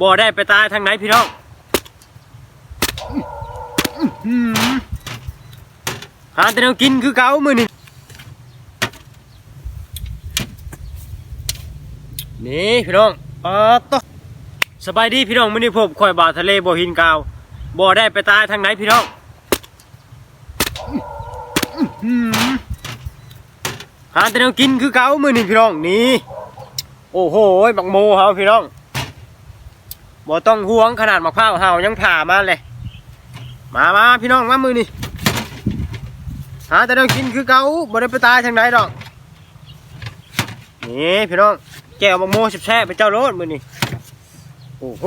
บ่ได้ไปตายทางไหนพี่น้องหาแต่แนวกินคือเก่ามือนี้นี่พี่น้องปาตอสบายดีพี่น้องมื้อนี้ผมข่อยบ่าทะเลบ่หินกาวบ่ได้ไปตายทางไหนพี่น้องหาแต่แนวกินคือเก่ามือนี้พี่น้องนี่โอ้โหบักโมเฮาพี่น้อง บ่ต้องห่วงขนาดมะพร้าวเฮายังผ่ามาเลย มามาพี่น้องมามือนี่หาแต่เรากินคือเกาบ่ได้ไปตายทางไหนดอก นี่พี่น้องแก้วบักโมแซ่บๆไปเจ้าโลดมือนี่โอ้โห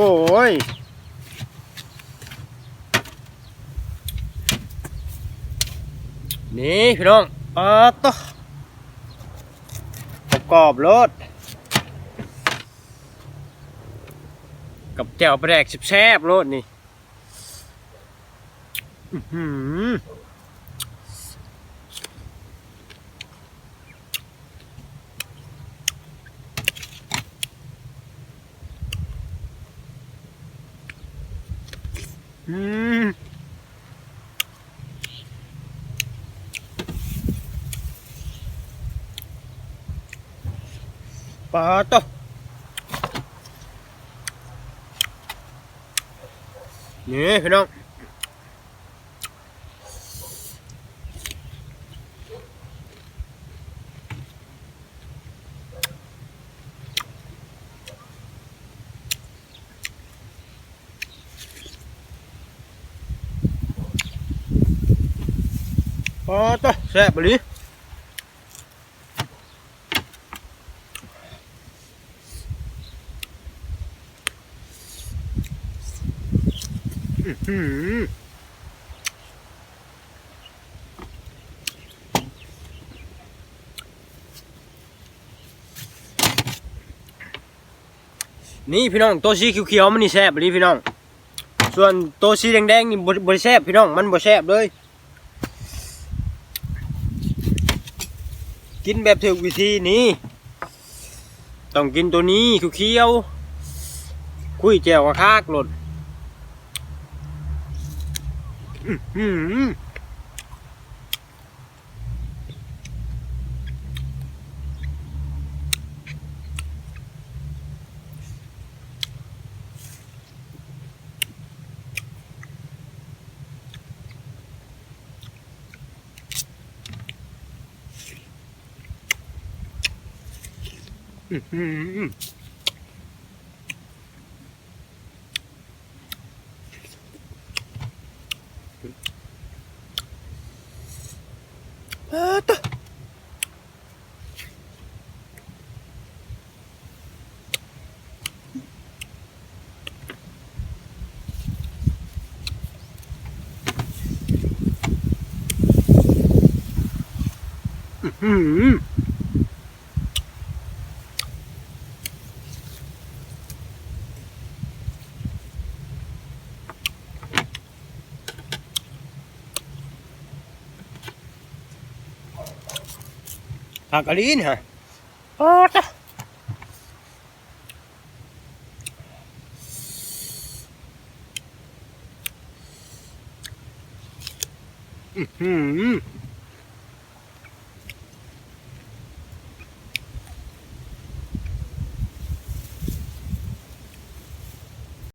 นี่พี่น้องปาตะกรอบๆโลด กับแจ่วปลาแดกแซ่บๆโลดนี่อื้อหืออืมปลาตะ นี่พี่น้องปอต่อแซ่บไปเลย นี่พี่น้องตัวสีเขียวๆมันนี่แซ่บเลยพี่น้อง ส่วนตัวสีแดงๆนี่บ่บ่ได้แซ่บพี่น้องมันบ่แซ่บเลย กินแบบถูกวิธีนี้ ต้องกินตัวนี้เขียวๆคุยแจวกระคากหล่น อื้ อหืออื้อหืออ่าตะอื้อ หือผักกะลีนฮะโอ้จ้ะอื้อหือ